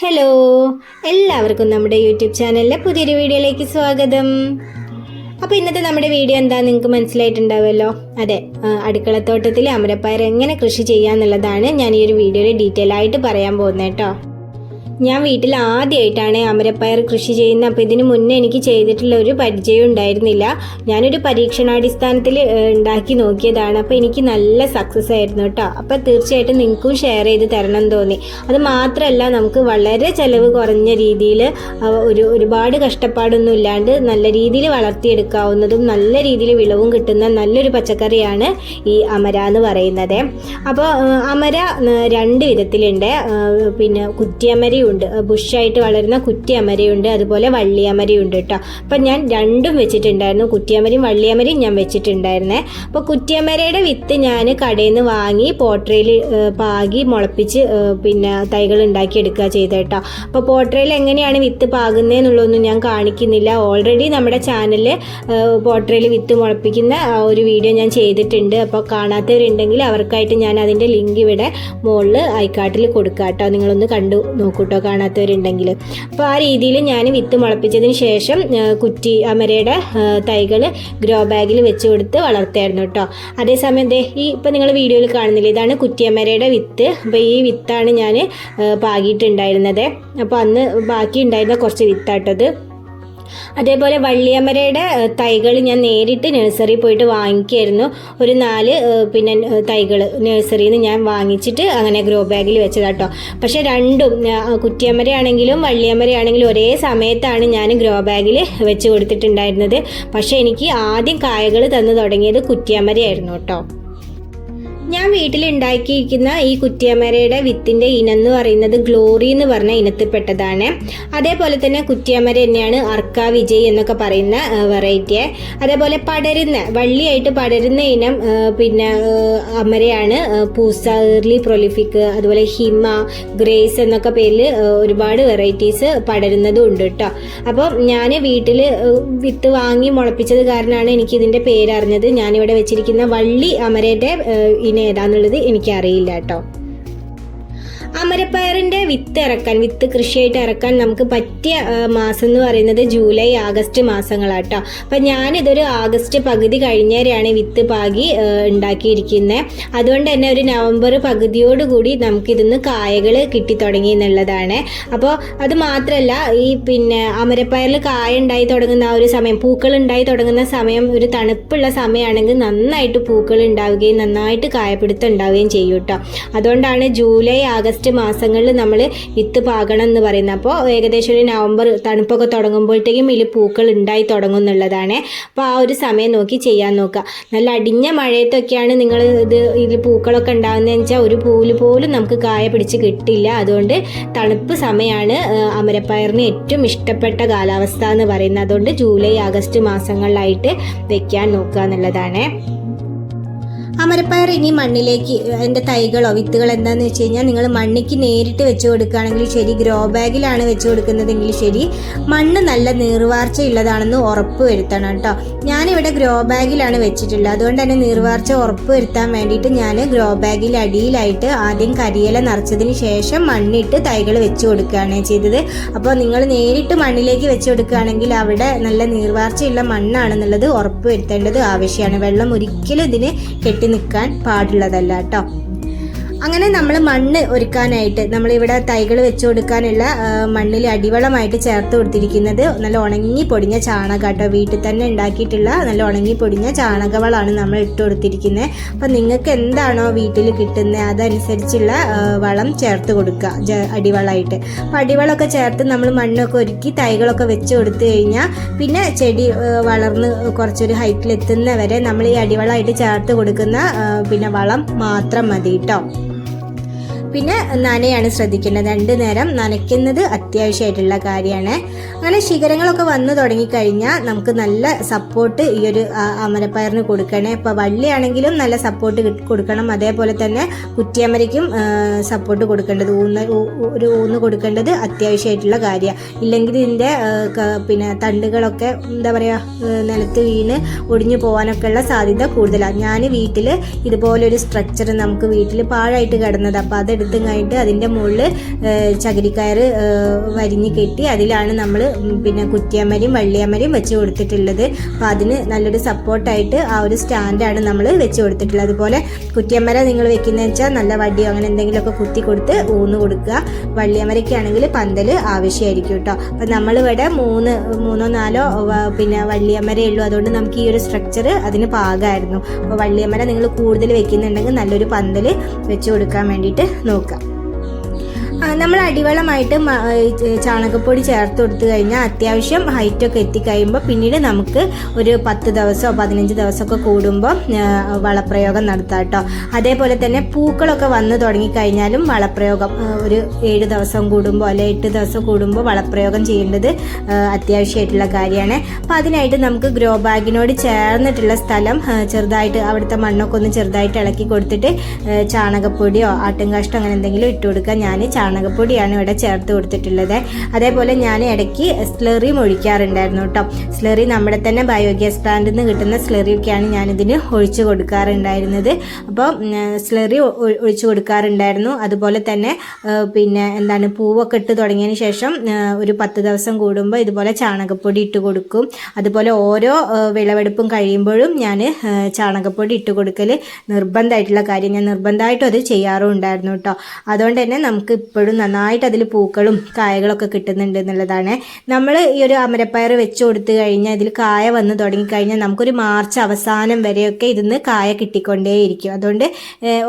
Hello എല്ലാവർക്കും നമ്മുടെ YouTube ചാനലിലെ പുതിയൊരു വീഡിയോയിലേക്ക് സ്വാഗതം. അപ്പോൾ ഇന്നത്തെ നമ്മുടെ വീഡിയോ എന്താ നിങ്ങൾക്ക് മനസ്സിലായിട്ടുണ്ടാവുമല്ലോ? അതെ അടുക്കളത്തോട്ടത്തിൽ അമരപ്പയർ എങ്ങനെ കൃഷി ചെയ്യാന്നുള്ളതാണ് ഞാൻ ഈ ഒരു വീഡിയോയിൽ ഡീറ്റെയിൽ ആയിട്ട് പറയാൻ പോകുന്നത് കേട്ടോ. ഞാൻ വീട്ടിൽ ആദ്യമായിട്ടാണ് അമരപ്പയർ കൃഷി ചെയ്യുന്നത്. അപ്പോൾ ഇതിന് മുന്നേ എനിക്ക് ചെയ്തിട്ടുള്ള ഒരു പരിചയം ഉണ്ടായിരുന്നില്ല. ഞാനൊരു പരീക്ഷണാടിസ്ഥാനത്തിൽ ഉണ്ടാക്കി നോക്കിയതാണ്. അപ്പോൾ എനിക്ക് നല്ല സക്സസ് ആയിരുന്നു കേട്ടോ. അപ്പോൾ തീർച്ചയായിട്ടും നിങ്ങൾക്കും ഷെയർ ചെയ്ത് തരണം തോന്നി. അത് മാത്രമല്ല നമുക്ക് വളരെ ചിലവ് കുറഞ്ഞ രീതിയിൽ ഒരു ഒരുപാട് കഷ്ടപ്പാടൊന്നും ഇല്ലാണ്ട് നല്ല രീതിയിൽ വളർത്തിയെടുക്കാവുന്നതും നല്ല രീതിയിൽ വിളവും കിട്ടുന്ന നല്ലൊരു പച്ചക്കറിയാണ് ഈ അമര എന്ന് പറയുന്നത്. അപ്പോൾ അമര രണ്ട് വിധത്തിലുണ്ട്. പിന്നെ കുറ്റിയമരയുണ്ട്. ബുഷായിട്ട് വളരുന്ന കുറ്റിയമരയുണ്ട്. അതുപോലെ വള്ളിയമരയുണ്ട് കേട്ടോ. അപ്പം ഞാൻ രണ്ടും വെച്ചിട്ടുണ്ടായിരുന്നു. കുറ്റിയമരയും വള്ളിയമരയും ഞാൻ വെച്ചിട്ടുണ്ടായിരുന്നേ. അപ്പോൾ കുറ്റിയമരയുടെ വിത്ത് ഞാൻ കടയിൽ നിന്ന് വാങ്ങി പോട്രയിൽ പാകി മുളപ്പിച്ച് പിന്നെ തൈകൾ ഉണ്ടാക്കിയെടുക്കുക ചെയ്ത കേട്ടോ. അപ്പോൾ പോട്രയിൽ എങ്ങനെയാണ് വിത്ത് പാകുന്നതെന്നുള്ളതൊന്നും ഞാൻ കാണിക്കുന്നില്ല. ഓൾറെഡി നമ്മുടെ ചാനലിൽ പോട്രയിൽ വിത്ത് മുളപ്പിക്കുന്ന ഒരു വീഡിയോ ഞാൻ ചെയ്തിട്ടുണ്ട്. അപ്പോൾ കാണാത്തവരുണ്ടെങ്കിൽ അവർക്കായിട്ട് ഞാൻ അതിന്റെ ലിങ്ക് ഇവിടെ മുകളിൽ ഐക്കാട്ടിൽ കൊടുക്കാം കേട്ടോ. നിങ്ങളൊന്ന് കണ്ടു നോക്കൂട്ടോ കാണാത്തവരുണ്ടെങ്കിൽ. അപ്പോൾ ആ രീതിയിൽ ഞാൻ വിത്ത് മുളപ്പിച്ചതിന് ശേഷം കുറ്റി അമരയുടെ തൈകൾ ഗ്രോ ബാഗിൽ വെച്ച് കൊടുത്ത് വളർത്തായിരുന്നു കേട്ടോ. അതേസമയം ദേ ഈ ഇപ്പം നിങ്ങൾ വീഡിയോയിൽ കാണുന്നില്ല ഇതാണ് കുറ്റിയമരയുടെ വിത്ത്. അപ്പോൾ ഈ വിത്താണ് ഞാൻ പാകിയിട്ടുണ്ടായിരുന്നത്. അപ്പോൾ അന്ന് ബാക്കി ഉണ്ടായിരുന്ന കുറച്ച് വിത്താട്ടത്. അതേപോലെ വള്ളിയമരയുടെ തൈകൾ ഞാൻ നേരിട്ട് നഴ്സറിയിൽ പോയിട്ട് വാങ്ങിക്കായിരുന്നു. ഒരു നാല് പിന്നെ തൈകൾ നഴ്സറിയിൽ നിന്ന് ഞാൻ വാങ്ങിച്ചിട്ട് അങ്ങനെ ഗ്രോ ബാഗിൽ വെച്ചതാട്ടോ. പക്ഷെ രണ്ടും കുറ്റിയമരയാണെങ്കിലും വള്ളിയമരയാണെങ്കിലും ഒരേ സമയത്താണ് ഞാൻ ഗ്രോ ബാഗിൽ വെച്ച് കൊടുത്തിട്ടുണ്ടായിരുന്നത്. പക്ഷേ എനിക്ക് ആദ്യം കായകൾ തന്നു തുടങ്ങിയത് കുറ്റിയമരയായിരുന്നു കേട്ടോ. ഞാൻ വീട്ടിൽ ഉണ്ടാക്കിയിരിക്കുന്ന ഈ കുറ്റിയമരയുടെ വിത്തിന്റെ ഇനം എന്ന് പറയുന്നത് ഗ്ലോറി എന്ന് പറഞ്ഞ ഇനത്തിൽപ്പെട്ടതാണ്. അതേപോലെ തന്നെ കുറ്റിയമര തന്നെയാണ് അർക്ക വിജയ് എന്നൊക്കെ പറയുന്ന വെറൈറ്റിയെ അതേപോലെ പടരുന്ന വള്ളിയായിട്ട് പടരുന്ന ഇനം പിന്നെ അമരയാണ് പൂസ ഏർലി പ്രൊലിഫിക് അതുപോലെ ഹിമ ഗ്രേസ് എന്നൊക്കെ പേരിൽ ഒരുപാട് വെറൈറ്റീസ് പടരുന്നതും ഉണ്ട് കേട്ടോ അപ്പോൾ ഞാൻ വീട്ടിൽ വിത്ത് വാങ്ങി മുളപ്പിച്ചത് കാരണമാണ് എനിക്ക് ഇതിന്റെ പേരറിഞ്ഞത്. ഞാനിവിടെ വെച്ചിരിക്കുന്ന വള്ളി അമരയുടെ ഇനം ഏതാന്നുള്ളത് എനിക്കറിയില്ല കേട്ടോ. അമരപ്പയറിന്റെ വിത്ത് ഇറക്കാൻ വിത്ത് കൃഷിയായിട്ട് ഇറക്കാൻ നമുക്ക് പറ്റിയ മാസം എന്ന് പറയുന്നത് ജൂലൈ ആഗസ്റ്റ് മാസങ്ങളാട്ടോ. അപ്പം ഞാനിതൊരു ആഗസ്റ്റ് പകുതി കഴിഞ്ഞേരെയാണ് വിത്ത് പാകി ഉണ്ടാക്കിയിരിക്കുന്നത് അതുകൊണ്ട് തന്നെ ഒരു നവംബർ പകുതിയോടുകൂടി നമുക്കിതിന്ന് കായകൾ കിട്ടി തുടങ്ങി എന്നുള്ളതാണ്. അപ്പോൾ അത് മാത്രമല്ല ഈ പിന്നെ അമരപ്പയറിൽ കായ ഉണ്ടായി തുടങ്ങുന്ന ആ ഒരു സമയം പൂക്കൾ ഉണ്ടായി തുടങ്ങുന്ന സമയം ഒരു തണുപ്പുള്ള സമയമാണെങ്കിൽ നന്നായിട്ട് പൂക്കൾ ഉണ്ടാവുകയും നന്നായിട്ട് കായപ്പിടുത്തം ഉണ്ടാവുകയും ചെയ്യും കേട്ടോ അതുകൊണ്ടാണ് ജൂലൈ ആഗസ്റ്റ് മാസങ്ങളിൽ നമ്മൾ വിത്ത് പാകണം എന്ന് പറയുന്നത്. അപ്പോൾ ഏകദേശം ഒരു നവംബർ തണുപ്പൊക്കെ തുടങ്ങുമ്പോഴത്തേക്കും ഇതിൽ പൂക്കൾ ഉണ്ടായി തുടങ്ങും എന്നുള്ളതാണ് അപ്പോൾ ആ ഒരു സമയം നോക്കി ചെയ്യാൻ നോക്കുക. നല്ല അടിഞ്ഞ മഴയത്തൊക്കെയാണ് നിങ്ങൾ ഇത് ഇതിൽ പൂക്കളൊക്കെ ഉണ്ടാകുന്നതെന്ന് വെച്ചാൽ ഒരു പൂൽ പോലും നമുക്ക് കായ പിടിച്ച് കിട്ടില്ല. അതുകൊണ്ട് തണുപ്പ് സമയമാണ് അമരപ്പയറിന് ഏറ്റവും ഇഷ്ടപ്പെട്ട കാലാവസ്ഥ എന്ന് പറയുന്നത്. അതുകൊണ്ട് ജൂലൈ ആഗസ്റ്റ് മാസങ്ങളിലായിട്ട് വെക്കാൻ നോക്കുക എന്നുള്ളതാണ്. അമരപ്പയർ ഇനി മണ്ണിലേക്ക് അതിന്റെ തൈകളോ വിത്തുകളോ എന്താണെന്ന് വെച്ച് കഴിഞ്ഞാൽ നിങ്ങൾ മണ്ണിക്ക് നേരിട്ട് വെച്ച് കൊടുക്കുകയാണെങ്കിൽ ശരി ഗ്രോ ബാഗിലാണ് വെച്ച് കൊടുക്കുന്നതെങ്കിൽ ശരി മണ്ണ് നല്ല നീർവാർച്ച ഉള്ളതാണെന്ന് ഉറപ്പ് വരുത്തണം കേട്ടോ. ഞാനിവിടെ ഗ്രോ ബാഗിലാണ് വെച്ചിട്ടുള്ളത്. അതുകൊണ്ട് തന്നെ നീർവാർച്ച ഉറപ്പ് വരുത്താൻ വേണ്ടിയിട്ട് ഞാൻ ഗ്രോ ബാഗിൽ അടിയിലായിട്ട് ആദ്യം കരിയില നിറച്ചതിന് ശേഷം മണ്ണിട്ട് തൈകൾ വെച്ച് കൊടുക്കുകയാണ് ചെയ്തത്. അപ്പോൾ നിങ്ങൾ നേരിട്ട് മണ്ണിലേക്ക് വെച്ച് കൊടുക്കുകയാണെങ്കിൽ അവിടെ നല്ല നീർവാർച്ചയുള്ള മണ്ണാണെന്നുള്ളത് ഉറപ്പ് വരുത്തേണ്ടത് ആവശ്യമാണ്. വെള്ളം ഒരിക്കലും ഇതിന് കെട്ടി നിൽക്കാൻ പാടുള്ളതല്ല കേട്ടോ അങ്ങനെ നമ്മൾ മണ്ണ് ഒരുക്കാനായിട്ട് നമ്മളിവിടെ തൈകൾ വെച്ച് കൊടുക്കാനുള്ള മണ്ണിൽ അടിവളമായിട്ട് ചേർത്ത് കൊടുത്തിരിക്കുന്നത് നല്ല ഉണങ്ങി പൊടിഞ്ഞ ചാണകം കേട്ടോ വീട്ടിൽ തന്നെ ഉണ്ടാക്കിയിട്ടുള്ള നല്ല ഉണങ്ങി പൊടിഞ്ഞ ചാണകവളാണ് നമ്മൾ ഇട്ട് കൊടുത്തിരിക്കുന്നത്. അപ്പം നിങ്ങൾക്ക് എന്താണോ വീട്ടിൽ കിട്ടുന്നത് അതനുസരിച്ചുള്ള വളം ചേർത്ത് കൊടുക്കുക അടിവളമായിട്ട് അപ്പം അടിവളമൊക്കെ ചേർത്ത് നമ്മൾ മണ്ണൊക്കെ ഒരുക്കി തൈകളൊക്കെ വെച്ച് കൊടുത്തു കഴിഞ്ഞാൽ പിന്നെ ചെടി വളർന്ന് കുറച്ചൊരു ഹൈറ്റിൽ എത്തുന്നവരെ നമ്മൾ ഈ അടിവളമായിട്ട് ചേർത്ത് കൊടുക്കുന്ന പിന്നെ വളം മാത്രം മതി കേട്ടോ പിന്നെ നനയാണ് ശ്രദ്ധിക്കേണ്ടത്. രണ്ട് നേരം നനയ്ക്കുന്നത് അത്യാവശ്യമായിട്ടുള്ള കാര്യമാണ്. അങ്ങനെ ശിഖരങ്ങളൊക്കെ വന്നു തുടങ്ങിക്കഴിഞ്ഞാൽ നമുക്ക് നല്ല സപ്പോർട്ട് ഈ ഒരു അമരപ്പയറിന് കൊടുക്കണേ. ഇപ്പോൾ വള്ളിയാണെങ്കിലും നല്ല സപ്പോർട്ട് കൊടുക്കണം. അതേപോലെ തന്നെ കുറ്റിയമരയ്ക്കും സപ്പോർട്ട് കൊടുക്കേണ്ടത്. ഊന്ന് ഒരു ഊന്ന് കൊടുക്കേണ്ടത് അത്യാവശ്യമായിട്ടുള്ള കാര്യമാണ് ഇല്ലെങ്കിൽ ഇതിന്റെ പിന്നെ തണ്ടുകളൊക്കെ എന്താ പറയുക നിലത്ത് വീണ് ഒടിഞ്ഞു പോകാനൊക്കെ ഉള്ള സാധ്യത കൂടുതലാണ് ഞാൻ വീട്ടിൽ ഇതുപോലൊരു സ്ട്രക്ചർ നമുക്ക് വീട്ടിൽ പാഴായിട്ട് കിടന്നത്. അപ്പോൾ അത് എടുത്തും കഴിഞ്ഞിട്ട് അതിന്റെ മുകളിൽ ചകിരിക്കയർ വരിഞ്ഞ് കെട്ടി അതിലാണ് നമ്മൾ പിന്നെ കുറ്റിയമ്മരയും വള്ളിയമ്മരയും വെച്ച് കൊടുത്തിട്ടുള്ളത്. അപ്പോൾ അതിന് നല്ലൊരു സപ്പോർട്ടായിട്ട് ആ ഒരു സ്റ്റാൻഡാണ് നമ്മൾ വെച്ച് കൊടുത്തിട്ടുള്ളത്. അതുപോലെ കുറ്റിയമ്മര നിങ്ങൾ വെക്കുന്നതെന്ന് വെച്ചാൽ നല്ല വടിയോ അങ്ങനെ എന്തെങ്കിലുമൊക്കെ കുത്തി കൊടുത്ത് ഊന്ന് കൊടുക്കുക. വള്ളിയമ്മരയ്ക്കാണെങ്കിൽ പന്തൽ ആവശ്യമായിരിക്കും കേട്ടോ. അപ്പം നമ്മളിവിടെ മൂന്ന് മൂന്നോ നാലോ പിന്നെ വള്ളിയമ്മരേ ഉള്ളൂ. അതുകൊണ്ട് നമുക്ക് ഈ ഒരു സ്ട്രക്ചർ അതിന് പാകമായിരുന്നു. അപ്പോൾ വള്ളിയമ്മര നിങ്ങൾ കൂടുതൽ വെക്കുന്നുണ്ടെങ്കിൽ നല്ലൊരു പന്തൽ വെച്ച് കൊടുക്കാൻ വേണ്ടിയിട്ട് നോക്കുക ആ, നമ്മൾ അടിവളമായിട്ട് ചാണകപ്പൊടി ചേർത്ത് കൊടുത്തു കഴിഞ്ഞാൽ അത്യാവശ്യം ഹൈറ്റൊക്കെ എത്തിക്കഴിയുമ്പോൾ പിന്നീട് നമുക്ക് ഒരു പത്ത് ദിവസമോ പതിനഞ്ച് ദിവസമൊക്കെ കൂടുമ്പോൾ വളപ്രയോഗം നടത്താം കേട്ടോ. അതേപോലെ തന്നെ പൂക്കളൊക്കെ വന്നു തുടങ്ങിക്കഴിഞ്ഞാലും വളപ്രയോഗം ഒരു ഏഴ് ദിവസം കൂടുമ്പോൾ അല്ലെ എട്ട് ദിവസം കൂടുമ്പോൾ വളപ്രയോഗം ചെയ്യേണ്ടത് അത്യാവശ്യമായിട്ടുള്ള കാര്യമാണ്. അപ്പോൾ അതിനായിട്ട് നമുക്ക് ഗ്രോ ബാഗിനോട് ചേർന്നിട്ടുള്ള സ്ഥലം ചെറുതായിട്ട് അവിടുത്തെ മണ്ണൊക്കെ ഒന്ന് ചെറുതായിട്ട് ഇളക്കി കൊടുത്തിട്ട് ചാണകപ്പൊടിയോ ആട്ടുംകാഷ്ടോ അങ്ങനെ എന്തെങ്കിലും ഇട്ട് കൊടുക്കുക ഞാൻ ചാണകപ്പൊടിയാണ് ഇവിടെ ചേർത്ത് കൊടുത്തിട്ടുള്ളത്. അതേപോലെ ഞാൻ ഇടയ്ക്ക് സ്ലറിയും ഒഴിക്കാറുണ്ടായിരുന്നു കേട്ടോ. സ്ലറി നമ്മുടെ തന്നെ ബയോഗ്യാസ് പ്ലാന്റിൽ നിന്ന് കിട്ടുന്ന സ്ലറിയൊക്കെയാണ് ഞാനിതിന് ഒഴിച്ചു കൊടുക്കാറുണ്ടായിരുന്നത്. അപ്പോൾ സ്ലറി ഒഴിച്ചു കൊടുക്കാറുണ്ടായിരുന്നു. അതുപോലെ തന്നെ പിന്നെ എന്താണ് പൂവൊക്കെ ഇട്ട് തുടങ്ങിയതിന് ശേഷം ഒരു പത്ത് ദിവസം കൂടുമ്പോൾ ഇതുപോലെ ചാണകപ്പൊടി ഇട്ട് കൊടുക്കും. അതുപോലെ ഓരോ വിളവെടുപ്പും കഴിയുമ്പോഴും ഞാൻ ചാണകപ്പൊടി ഇട്ട് കൊടുക്കൽ നിർബന്ധമായിട്ടുള്ള കാര്യം. ഞാൻ നിർബന്ധമായിട്ടും അത് ചെയ്യാറും ഉണ്ടായിരുന്നു കേട്ടോ. അതുകൊണ്ട് തന്നെ നമുക്ക് ഇപ്പോഴും നന്നായിട്ട് അതിൽ പൂക്കളും കായകളൊക്കെ കിട്ടുന്നുണ്ട് എന്നുള്ളതാണ്. നമ്മൾ ഈ ഒരു അമരപ്പയർ വെച്ച് കൊടുത്തു കഴിഞ്ഞാൽ ഇതിൽ കായ വന്ന് തുടങ്ങിക്കഴിഞ്ഞാൽ നമുക്കൊരു മാർച്ച് അവസാനം വരെയൊക്കെ ഇതിന്ന് കായ കിട്ടിക്കൊണ്ടേയിരിക്കും. അതുകൊണ്ട്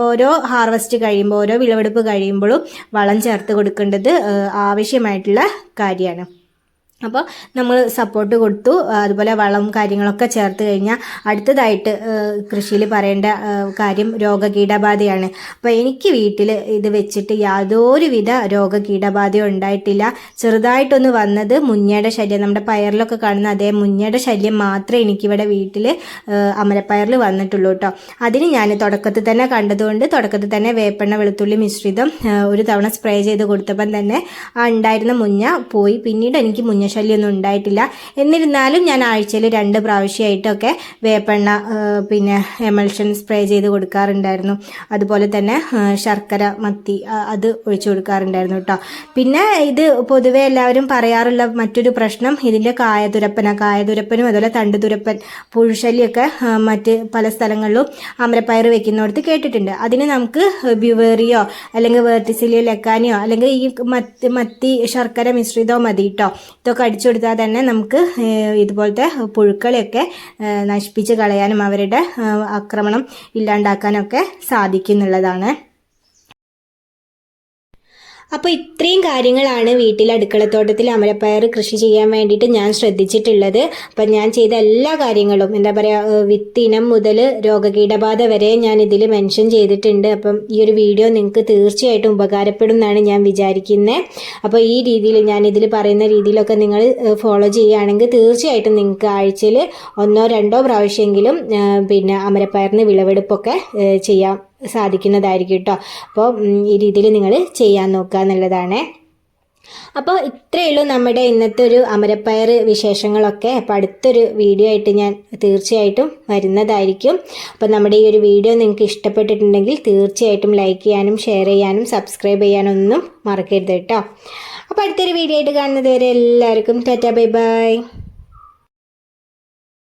ഓരോ ഹാർവസ്റ്റ് കഴിയുമ്പോൾ ഓരോ വിളവെടുപ്പ് കഴിയുമ്പോഴും വളം ചേർത്ത് കൊടുക്കേണ്ടത് ആവശ്യമായിട്ടുള്ള കാര്യമാണ്. അപ്പോൾ നമ്മൾ സപ്പോർട്ട് കൊടുത്തു. അതുപോലെ വളം കാര്യങ്ങളൊക്കെ ചേർത്ത് കഴിഞ്ഞാൽ അടുത്തതായിട്ട് കൃഷിയിൽ പറയേണ്ട കാര്യം രോഗകീടബാധയാണ്. അപ്പോൾ എനിക്ക് വീട്ടിൽ ഇത് വെച്ചിട്ട് യാതൊരുവിധ രോഗകീടബാധയും ഉണ്ടായിട്ടില്ല. ചെറുതായിട്ടൊന്ന് വന്നത് മുഞ്ഞയുടെ ശല്യം. നമ്മുടെ പയറിലൊക്കെ കാണുന്ന അതേ മുഞ്ഞയുടെ ശല്യം മാത്രമേ എനിക്കിവിടെ വീട്ടിൽ അമരപ്പയറിൽ വന്നിട്ടുള്ളൂ കേട്ടോ. അതിന് ഞാൻ തുടക്കത്തിൽ തന്നെ കണ്ടതുകൊണ്ട് തുടക്കത്തിൽ തന്നെ വേപ്പെണ്ണ വെളുത്തുള്ളി മിശ്രിതം ഒരു തവണ സ്പ്രേ ചെയ്ത് കൊടുത്തപ്പം തന്നെ ആ ഉണ്ടായിരുന്ന മുഞ്ഞ പോയി. പിന്നീട് എനിക്ക് മുഞ്ഞ ശല്യമൊന്നും ഉണ്ടായിട്ടില്ല. എന്നിരുന്നാലും ഞാൻ ആഴ്ചയിൽ രണ്ട് പ്രാവശ്യമായിട്ടൊക്കെ വേപ്പെണ്ണ പിന്നെ എമൽഷൻ സ്പ്രേ ചെയ്ത് കൊടുക്കാറുണ്ടായിരുന്നു. അതുപോലെ തന്നെ ശർക്കര മത്തി അത് ഒഴിച്ചു കൊടുക്കാറുണ്ടായിരുന്നു കേട്ടോ. പിന്നെ ഇത് പൊതുവെ എല്ലാവരും പറയാറുള്ള മറ്റൊരു പ്രശ്നം ഇതിന്റെ കായതുരപ്പന കായതുരപ്പനും അതുപോലെ തണ്ടുതുരപ്പൻ തുരപ്പൻ പുഴുശല്യൊക്കെ മറ്റ് പല സ്ഥലങ്ങളിലും അമരപ്പയർ വെക്കുന്നിടത്ത് കേട്ടിട്ടുണ്ട്. അതിന് നമുക്ക് ബ്യുവേറിയോ അല്ലെങ്കിൽ വേർട്ടിസിലിയോ ലെക്കാനിയോ അല്ലെങ്കിൽ ഈ മത്തി മത്തി ശർക്കര മിശ്രിതോ മതി കേട്ടോ. ഇതൊക്കെ അടിച്ചു കൊടുത്താൽ തന്നെ നമുക്ക് ഇതുപോലത്തെ പുഴുക്കളെയൊക്കെ നശിപ്പിച്ച് കളയാനും അവരുടെ ആക്രമണം ഇല്ലാണ്ടാക്കാനൊക്കെ സാധിക്കുന്നുള്ളതാണ്. അപ്പോൾ ഇത്രയും കാര്യങ്ങളാണ് വീട്ടിൽ അടുക്കളത്തോട്ടത്തിൽ അമരപ്പയർ കൃഷി ചെയ്യാൻ വേണ്ടിയിട്ട് ഞാൻ ശ്രദ്ധിച്ചിട്ടുള്ളത്. അപ്പം ഞാൻ ചെയ്ത എല്ലാ കാര്യങ്ങളും എന്താ പറയുക വിത്തിനം മുതൽ രോഗകീടബാധ വരെ ഞാൻ ഇതിൽ മെൻഷൻ ചെയ്തിട്ടുണ്ട്. അപ്പം ഈ ഒരു വീഡിയോ നിങ്ങൾക്ക് തീർച്ചയായിട്ടും ഉപകാരപ്പെടും എന്നാണ് ഞാൻ വിചാരിക്കുന്നത് അപ്പോൾ ഈ രീതിയിൽ ഞാൻ ഇതിൽ പറയുന്ന രീതിയിലൊക്കെ നിങ്ങൾ ഫോളോ ചെയ്യുകയാണെങ്കിൽ തീർച്ചയായിട്ടും നിങ്ങൾക്ക് ആഴ്ചയിൽ ഒന്നോ രണ്ടോ പ്രാവശ്യമെങ്കിലും പിന്നെ അമരപ്പയറിന് വിളവെടുപ്പൊക്കെ ചെയ്യാം. സാധിക്കുന്നതായിരിക്കും കേട്ടോ അപ്പോൾ ഈ രീതിയിൽ നിങ്ങൾ ചെയ്യാൻ നോക്കുക എന്നുള്ളതാണ്. അപ്പോൾ ഇത്രയേ ഉള്ളൂ നമ്മുടെ ഇന്നത്തെ ഒരു അമരപ്പയർ വിശേഷങ്ങളൊക്കെ. അപ്പോൾ അടുത്തൊരു വീഡിയോ ആയിട്ട് ഞാൻ തീർച്ചയായിട്ടും വരുന്നതായിരിക്കും. അപ്പോൾ നമ്മുടെ ഈ ഒരു വീഡിയോ നിങ്ങൾക്ക് ഇഷ്ടപ്പെട്ടിട്ടുണ്ടെങ്കിൽ തീർച്ചയായിട്ടും ലൈക്ക് ചെയ്യാനും ഷെയർ ചെയ്യാനും സബ്സ്ക്രൈബ് ചെയ്യാനൊന്നും മറക്കരുത് കേട്ടോ അപ്പോൾ അടുത്തൊരു വീഡിയോ ആയിട്ട് കാണുന്നത് വരെ എല്ലാവർക്കും ടാറ്റാ ബൈ ബൈ.